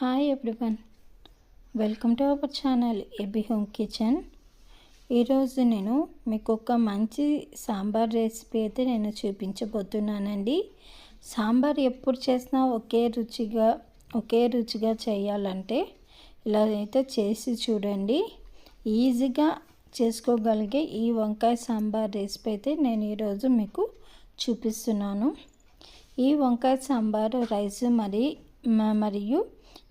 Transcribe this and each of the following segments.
Hi everyone welcome to our channel A B home kitchen ఈరోజు నేను మీకు ఒక మంచి సాంబార్ రెసిపీ అయితే నేను చూపించబోతున్నానండి. సాంబార్ ఎప్పుడు చేసినా ఒకే రుచిగా ఒకే రుచిగా చేయాలంటే ఇలా అయితే చేసి చూడండి. ఈజీగా చేసుకోగలిగే ఈ వంకాయ సాంబార్ రెసిపీ అయితే నేను ఈరోజు మీకు చూపిస్తున్నాను. ఈ వంకాయ సాంబార్ రైస్ మరి మరియు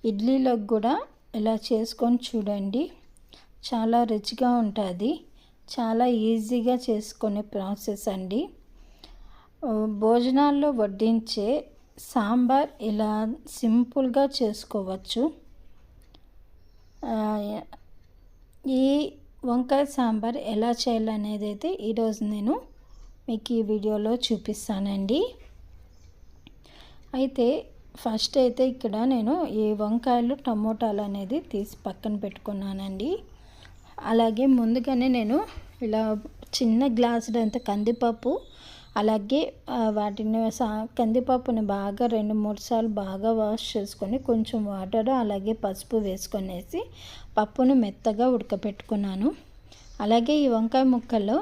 ఇడ్లీలకు కూడా ఇలా చేసుకొని చూడండి. చాలా రుచిగా ఉంటుంది. చాలా ఈజీగా చేసుకునే ప్రాసెస్ అండి. భోజనాల్లో వడ్డించే సాంబార్ ఇలా సింపుల్గా చేసుకోవచ్చు. ఈ వంకాయ సాంబార్ ఎలా చేయాలనేది అయితే ఈరోజు నేను మీకు ఈ వీడియోలో చూపిస్తానండి. అయితే ఫస్ట్ అయితే ఇక్కడ నేను ఈ వంకాయలు టమోటాలు అనేది తీసి పక్కన పెట్టుకున్నానండి. అలాగే ముందుగానే నేను ఇలా చిన్న గ్లాసులంత కందిపప్పు అలాగే వాటిని సా కందిపప్పుని బాగా రెండు మూడు సార్లు బాగా వాష్ చేసుకొని కొంచెం వాటర్ అలాగే పసుపు వేసుకొనేసి పప్పును మెత్తగా ఉడకపెట్టుకున్నాను. అలాగే ఈ వంకాయ ముక్కల్లో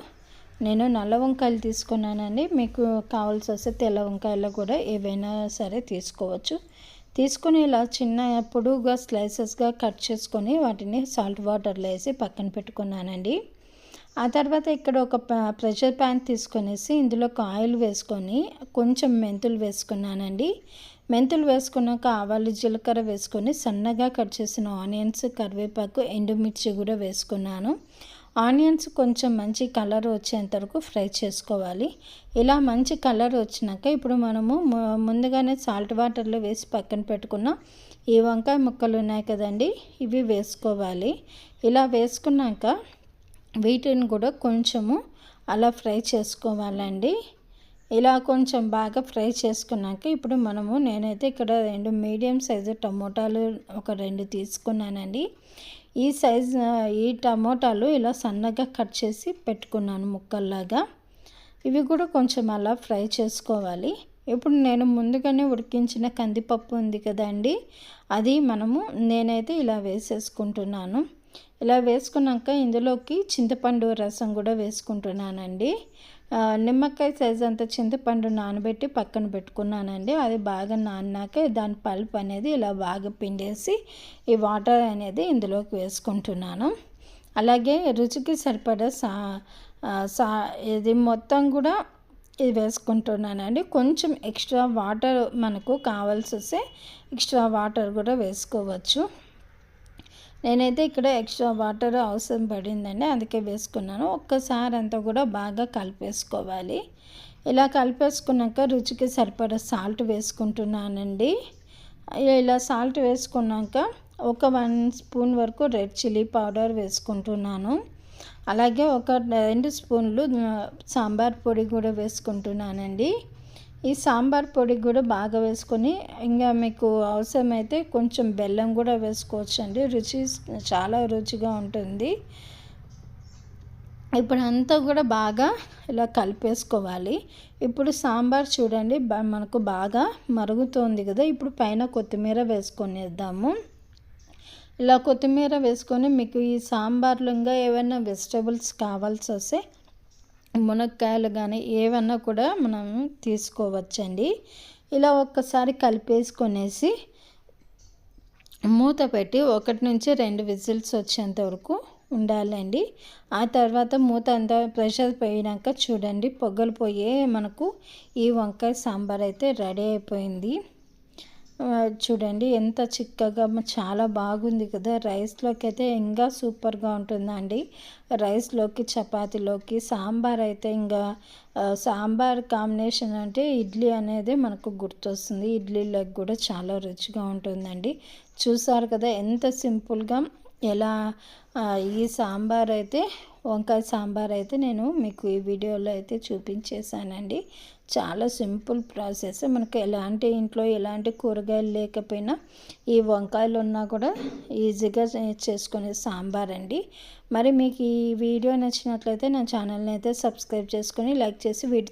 నేను నల్ల వంకాయలు తీసుకున్నానండి. మీకు కావాల్సి వస్తే తెల్ల వంకాయలు కూడా ఏవైనా సరే తీసుకోవచ్చు. తీసుకొని ఇలా చిన్న పొడుగుగా స్లైసెస్గా కట్ చేసుకొని వాటిని సాల్ట్ వాటర్లో వేసి పక్కన పెట్టుకున్నానండి. ఆ తర్వాత ఇక్కడ ఒక ప్రెషర్ ప్యాన్ తీసుకొనేసి ఇందులో ఆయిల్ వేసుకొని కొంచెం మెంతులు వేసుకున్నానండి. మెంతులు వేసుకున్నాక ఆవాలు జీలకర్ర వేసుకొని సన్నగా కట్ చేసిన ఆనియన్స్ కరివేపాకు ఎండుమిర్చి కూడా వేసుకున్నాను. ఆనియన్స్ కొంచెం మంచి కలర్ వచ్చేంత వరకు ఫ్రై చేసుకోవాలి. ఇలా మంచి కలర్ వచ్చినాక ఇప్పుడు మనము ముందుగానే సాల్ట్ వాటర్లో వేసి పక్కన పెట్టుకున్న ఈ వంకాయ ముక్కలు ఉన్నాయి కదండి ఇవి వేసుకోవాలి. ఇలా వేసుకున్నాక వీటిని కూడా కొంచెము అలా ఫ్రై చేసుకోవాలండి. ఇలా కొంచెం బాగా ఫ్రై చేసుకున్నాక ఇప్పుడు మనము నేనైతే ఇక్కడ రెండు మీడియం సైజు టమోటాలు ఒక రెండు తీసుకున్నానండి. ఈ సైజ్ ఈ టమోటాలు ఇలా సన్నగా కట్ చేసి పెట్టుకున్నాను ముక్కల్లాగా. ఇవి కూడా కొంచెం అలా ఫ్రై చేసుకోవాలి. ఇప్పుడు నేను ముందుగానే ఉడికించిన కందిపప్పు ఉంది కదండి అది మనము నేనైతే ఇలా వేసేసుకుంటున్నాను. ఇలా వేసుకున్నాక ఇందులోకి చింతపండు రసం కూడా వేసుకుంటున్నానండి. నిమ్మకాయ సైజ్ అంత చింతపండు నానబెట్టి పక్కన పెట్టుకున్నానండి. అది బాగా నానాక దాని పల్ప్ అనేది ఇలా బాగా పిండేసి ఈ వాటర్ అనేది ఇందులోకి వేసుకుంటున్నాను. అలాగే రుచికి సరిపడా సా సా ఇది మొత్తం కూడా ఇది వేసుకుంటున్నానండి. కొంచెం ఎక్స్ట్రా వాటర్ మనకు కావాల్సి వస్తే ఎక్స్ట్రా వాటర్ కూడా వేసుకోవచ్చు. నేనైతే ఇక్కడ ఎక్స్ట్రా వాటర్ అవసరం పడిందండి అందుకే వేసుకున్నాను. ఒక్కసారి అంతా కూడా బాగా కలిపేసుకోవాలి. ఇలా కలిపేసుకున్నాక రుచికి సరిపడా సాల్ట్ వేసుకుంటున్నానండి. ఇలా సాల్ట్ వేసుకున్నాక ఒక వన్ స్పూన్ వరకు రెడ్ చిల్లీ పౌడర్ వేసుకుంటున్నాను. అలాగే ఒక రెండు స్పూన్లు సాంబార్ పొడి కూడా వేసుకుంటున్నానండి. ఈ సాంబార్ పొడి కూడా బాగా వేసుకొని ఇంకా మీకు అవసరమైతే కొంచెం బెల్లం కూడా వేసుకోవచ్చు అండి రుచి చాలా రుచిగా ఉంటుంది. ఇప్పుడు అంతా కూడా బాగా ఇలా కలిపేసుకోవాలి. ఇప్పుడు సాంబార్ చూడండి మనకు బాగా మరుగుతోంది కదా ఇప్పుడు పైన కొత్తిమీర వేసుకొనిద్దాము. ఇలా కొత్తిమీర వేసుకొని మీకు ఈ సాంబార్లో ఇంకా ఏమైనా వెజిటబుల్స్ కావాల్సి వస్తే మునక్కాయలు కానీ ఏవన్నా కూడా మనం తీసుకోవచ్చండి. ఇలా ఒక్కసారి కలిపేసుకొనేసి మూత పెట్టి ఒకటి నుంచి రెండు విజిల్స్ వచ్చేంత వరకు ఉండాలండి. ఆ తర్వాత మూత అంతా ప్రెషర్ పోయినాక చూడండి పొగలు పోయే మనకు ఈ వంకాయ సాంబార్ అయితే రెడీ అయిపోయింది. చూడండి ఎంత చిక్కగా చాలా బాగుంది కదా. రైస్లోకి అయితే ఇంకా సూపర్గా ఉంటుందండి. రైస్లోకి చపాతీలోకి సాంబార్ అయితే ఇంకా సాంబార్ కాంబినేషన్ అంటే ఇడ్లీ అనేది మనకు గుర్తొస్తుంది. ఇడ్లీలోకి కూడా చాలా రుచిగా ఉంటుందండి. చూసారు కదా ఎంత సింపుల్గా ఎలా ఈ సాంబార్ అయితే వంకాయ సాంబార్ అయితే నేను మీకు ఈ వీడియోలో అయితే చూపించేశానండి. చాలా సింపుల్ ప్రాసెస్. మనకు ఎలాంటి ఇంట్లో ఎలాంటి కూరగాయలు లేకపోయినా ఈ వంకాయలు ఉన్నా కూడా ఈజీగా చేసుకునే సాంబార్ అండి మరి మీకు ఈ వీడియో నచ్చినట్లయితే నా ఛానల్ని అయితే సబ్స్క్రైబ్ చేసుకొని లైక్ చేసి వీటి